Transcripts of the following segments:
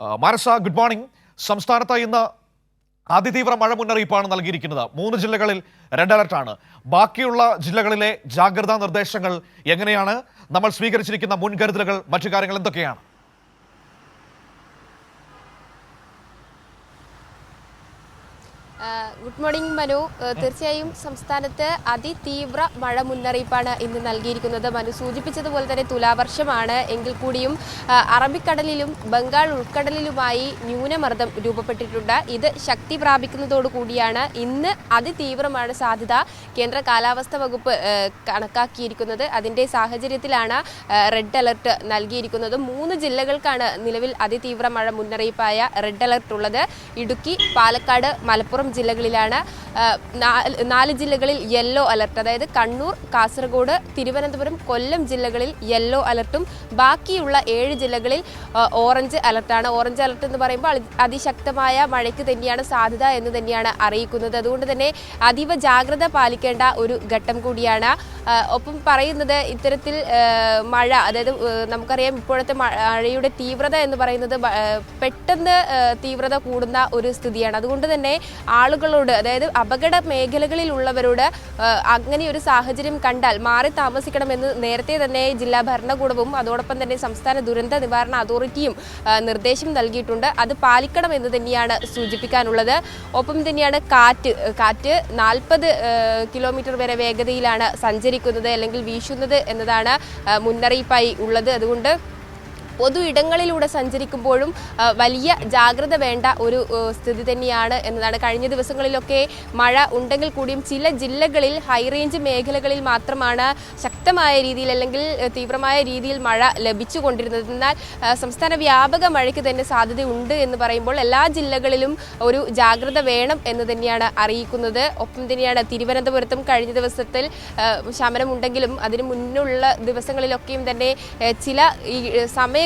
ആ, മാനസ good morning സംസ്ഥാനത്ത് ഇന്ന് അതിതീവ്ര മഴ മുന്നറിയിപ്പാണ് നൽകിയിരിക്കുന്നത്. മൂന്ന് ജില്ലകളിൽ റെഡ് അലർട്ടാണ് ബാക്കിയുള്ള ജില്ലകളിലെ ജാഗ്രതാ നിർദ്ദേശങ്ങൾ എങ്ങനെയാണ്? നമ്മൾ സ്വീകരിച്ചിരിക്കുന്ന മുൻകരുതലുകൾ മറ്റു കാര്യങ്ങൾ എന്തൊക്കെയാണ്? Good morning Manu. തീർച്ചയായും സംസ്ഥാനത്ത് അതിതീവ്ര മഴ മുന്നറിയിപ്പാണ് ഇന്ന് നൽകിയിരിക്കുന്നത്. മനു സൂചിപ്പിച്ചതുപോലെ തന്നെ തുലാവർഷമാണ്. എങ്കിൽ കൂടിയും അറബിക്കടലിലും ബംഗാൾ ഉൾക്കടലിലുമായി ന്യൂനമർദ്ദം രൂപപ്പെട്ടിട്ടുണ്ട്. ഇത് ശക്തി പ്രാപിക്കുന്നതോടു കൂടിയാണ് ഇന്ന് അതിതീവ്രമാണ് സാധ്യത കേന്ദ്ര കാലാവസ്ഥാ വകുപ്പ് കണക്കാക്കിയിരിക്കുന്നത്. അതിന്റെ സാഹചര്യത്തിലാണ് റെഡ് അലർട്ട് നൽകിയിരിക്കുന്നത്. മൂന്ന് ജില്ലകൾക്കാണ് നിലവിൽ അതിതീവ്ര മഴ മുന്നറിയിപ്പായ റെഡ് അലർട്ട് ഉള്ളത്. ഇടുക്കി പാലക്കാട് മലപ്പുറം ജില്ലകളിലാണ് നാല് ജില്ലകളിൽ യെല്ലോ അലർട്ട്. അതായത് കണ്ണൂർ കാസർഗോഡ് തിരുവനന്തപുരം കൊല്ലം ജില്ലകളിൽ യെല്ലോ അലർട്ടും. ബാക്കിയുള്ള ഏഴ് ജില്ലകളിൽ ഓറഞ്ച് അലർട്ടാണ്. ഓറഞ്ച് അലർട്ട് എന്ന് പറയുമ്പോൾ അതിശക്തമായ മഴയ്ക്ക് തന്നെയാണ് സാധ്യത എന്ന് തന്നെയാണ് അറിയിക്കുന്നത്. അതുകൊണ്ട് തന്നെ അതീവ ജാഗ്രത പാലിക്കേണ്ട ഒരു ഘട്ടം കൂടിയാണ്. ഒപ്പം പറയുന്നത് ഇത്തരത്തിൽ മഴ അതായത് നമുക്കറിയാം ഇപ്പോഴത്തെ മഴയുടെ തീവ്രത എന്ന് പറയുന്നത് പെട്ടെന്ന് തീവ്രത കൂടുന്ന ഒരു സ്ഥിതിയാണ്. അതുകൊണ്ട് തന്നെ ആളുകളോട് അതായത് അപകട മേഖലകളിലുള്ളവരോട് അങ്ങനെ ഒരു സാഹചര്യം കണ്ടാൽ മാറി താമസിക്കണമെന്ന് നേരത്തെ തന്നെ ജില്ലാ ഭരണകൂടവും അതോടൊപ്പം തന്നെ സംസ്ഥാന ദുരന്ത നിവാരണ അതോറിറ്റിയും നിർദ്ദേശം നൽകിയിട്ടുണ്ട്. അത് പാലിക്കണം എന്ന് തന്നെയാണ് സൂചിപ്പിക്കാനുള്ളത്. ഒപ്പം തന്നെയാണ് കാറ്റ് കാറ്റ് നാൽപ്പത് കിലോമീറ്റർ വരെ വേഗതയിലാണ് സഞ്ചരിക്കുന്നത് അല്ലെങ്കിൽ വീശുന്നത് എന്നതാണ് മുന്നറിയിപ്പായി ഉള്ളത്. അതുകൊണ്ട് പൊതു ഇടങ്ങളിലൂടെ സഞ്ചരിക്കുമ്പോഴും വലിയ ജാഗ്രത വേണ്ട ഒരു സ്ഥിതി തന്നെയാണ് എന്നതാണ്. കഴിഞ്ഞ ദിവസങ്ങളിലൊക്കെ മഴ ഉണ്ടെങ്കിൽ കൂടിയും ചില ജില്ലകളിൽ ഹൈറേഞ്ച് മേഖലകളിൽ മാത്രമാണ് ശക്തമായ രീതിയിൽ അല്ലെങ്കിൽ തീവ്രമായ രീതിയിൽ മഴ ലഭിച്ചുകൊണ്ടിരുന്നത്. എന്നാൽ സംസ്ഥാന വ്യാപക മഴയ്ക്ക് തന്നെ സാധ്യതയുണ്ട് എന്ന് പറയുമ്പോൾ എല്ലാ ജില്ലകളിലും ഒരു ജാഗ്രത വേണം എന്ന് തന്നെയാണ് അറിയിക്കുന്നത്. ഒപ്പം തന്നെയാണ് തിരുവനന്തപുരത്തും കഴിഞ്ഞ ദിവസത്തിൽ ശമനമുണ്ടെങ്കിലും അതിന് മുന്നുള്ള ദിവസങ്ങളിലൊക്കെയും തന്നെ ചില ഈ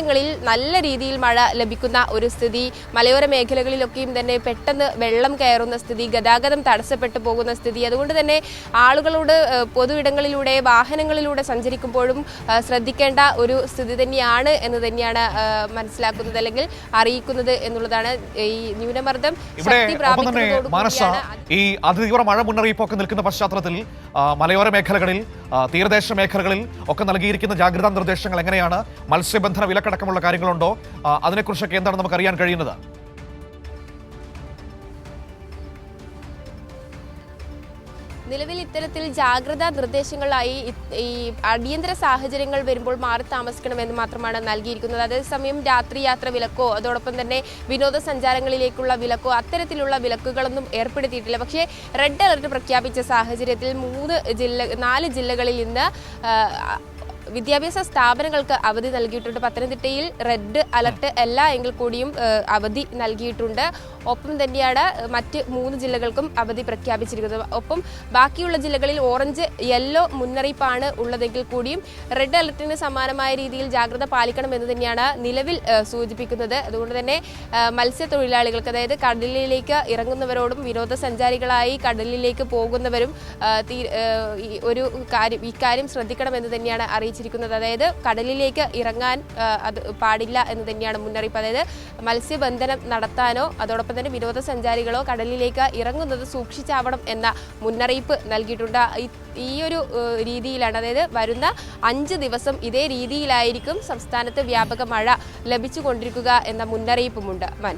സമയങ്ങളിൽ നല്ല രീതിയിൽ മഴ ലഭിക്കുന്ന ഒരു സ്ഥിതി മലയോര മേഖലകളിലൊക്കെയും തന്നെ പെട്ടെന്ന് വെള്ളം കയറുന്ന സ്ഥിതി ഗതാഗതം തടസ്സപ്പെട്ടു പോകുന്ന സ്ഥിതി. അതുകൊണ്ട് തന്നെ ആളുകളോട് പൊതു ഇടങ്ങളിലൂടെ വാഹനങ്ങളിലൂടെ സഞ്ചരിക്കുമ്പോഴും ശ്രദ്ധിക്കേണ്ട ഒരു സ്ഥിതി തന്നെയാണ് എന്ന് തന്നെയാണ് മനസ്സിലാക്കുന്നത് അല്ലെങ്കിൽ അറിയിക്കുന്നത് എന്നുള്ളതാണ് ഈ ന്യൂനമർദ്ദം ശക്തി പ്രാപിക്കുന്നതോടുകൂടിയാണ് ഈ അതിതീവ്ര മഴ മുന്നറിയിപ്പൊക്കെ നിൽക്കുന്ന പശ്ചാത്തലത്തിൽ മലയോര മേഖലകളിൽ തീരദേശ മേഖലകളിൽ ഒക്കെ നൽകിയിരിക്കുന്ന ജാഗ്രതാ നിർദ്ദേശങ്ങൾ എങ്ങനെയാണ്? മത്സ്യബന്ധന വിലക്കടക്കമുള്ള കാര്യങ്ങളുണ്ടോ? അതിനെക്കുറിച്ചൊക്കെ എന്താണ് നമുക്ക് അറിയാൻ കഴിയുന്നത്? നിലവിൽ ഇത്തരത്തിൽ ജാഗ്രതാ നിർദ്ദേശങ്ങളായി ഈ അടിയന്തര സാഹചര്യങ്ങൾ വരുമ്പോൾ മാറി താമസിക്കണമെന്ന് മാത്രമാണ് നൽകിയിരിക്കുന്നത്. അതേസമയം രാത്രി യാത്ര വിലക്കോ അതോടൊപ്പം തന്നെ വിനോദസഞ്ചാരങ്ങളിലേക്കുള്ള വിലക്കോ അത്തരത്തിലുള്ള വിലക്കുകളൊന്നും ഏർപ്പെടുത്തിയിട്ടില്ല. പക്ഷേ റെഡ് അലർട്ട് പ്രഖ്യാപിച്ച സാഹചര്യത്തിൽ മൂന്ന് ജില്ല നാല് ജില്ലകളിൽ ഇന്ന് ആ, വിദ്യാഭ്യാസ സ്ഥാപനങ്ങൾക്ക് അവധി നൽകിയിട്ടുണ്ട്. പത്തനംതിട്ടയിൽ റെഡ് അലർട്ട് എല്ലാ എങ്കിൽ കൂടിയും അവധി നൽകിയിട്ടുണ്ട്. ഒപ്പം തന്നെയാണ് മറ്റ് മൂന്ന് ജില്ലകൾക്കും അവധി പ്രഖ്യാപിച്ചിരിക്കുന്നത്. ഒപ്പം ബാക്കിയുള്ള ജില്ലകളിൽ ഓറഞ്ച് യെല്ലോ മുന്നറിയിപ്പാണ് ഉള്ളതെങ്കിൽ കൂടിയും റെഡ് അലർട്ടിന് സമാനമായ രീതിയിൽ ജാഗ്രത പാലിക്കണം എന്ന് തന്നെയാണ് നിലവിൽ സൂചിപ്പിക്കുന്നത്. അതുകൊണ്ട് തന്നെ മത്സ്യത്തൊഴിലാളികൾക്ക് അതായത് കടലിലേക്ക് ഇറങ്ങുന്നവരോടും വിനോദസഞ്ചാരികളായി കടലിലേക്ക് പോകുന്നവരും ഒരു കാര്യം ഇക്കാര്യം ശ്രദ്ധിക്കണമെന്ന് തന്നെയാണ് അറിയിച്ചിരിക്കുന്നത് അതായത് കടലിലേക്ക് ഇറങ്ങാൻ അത് പാടില്ല എന്ന് തന്നെയാണ് മുന്നറിയിപ്പ്. അതായത് മത്സ്യബന്ധനം നടത്താനോ അതോടൊപ്പം തന്നെ വിനോദസഞ്ചാരികളോ കടലിലേക്ക് ഇറങ്ങുന്നത് സൂക്ഷിച്ചാവണം എന്ന മുന്നറിയിപ്പ് നൽകിയിട്ടുണ്ട്. ഈ- ഒരു രീതിയിലാണ് അതായത് വരുന്ന അഞ്ച് ദിവസം ഇതേ രീതിയിലായിരിക്കും സംസ്ഥാനത്ത് വ്യാപക മഴ ലഭിച്ചുകൊണ്ടിരിക്കുക എന്ന മുന്നറിയിപ്പുമുണ്ട്. മൻ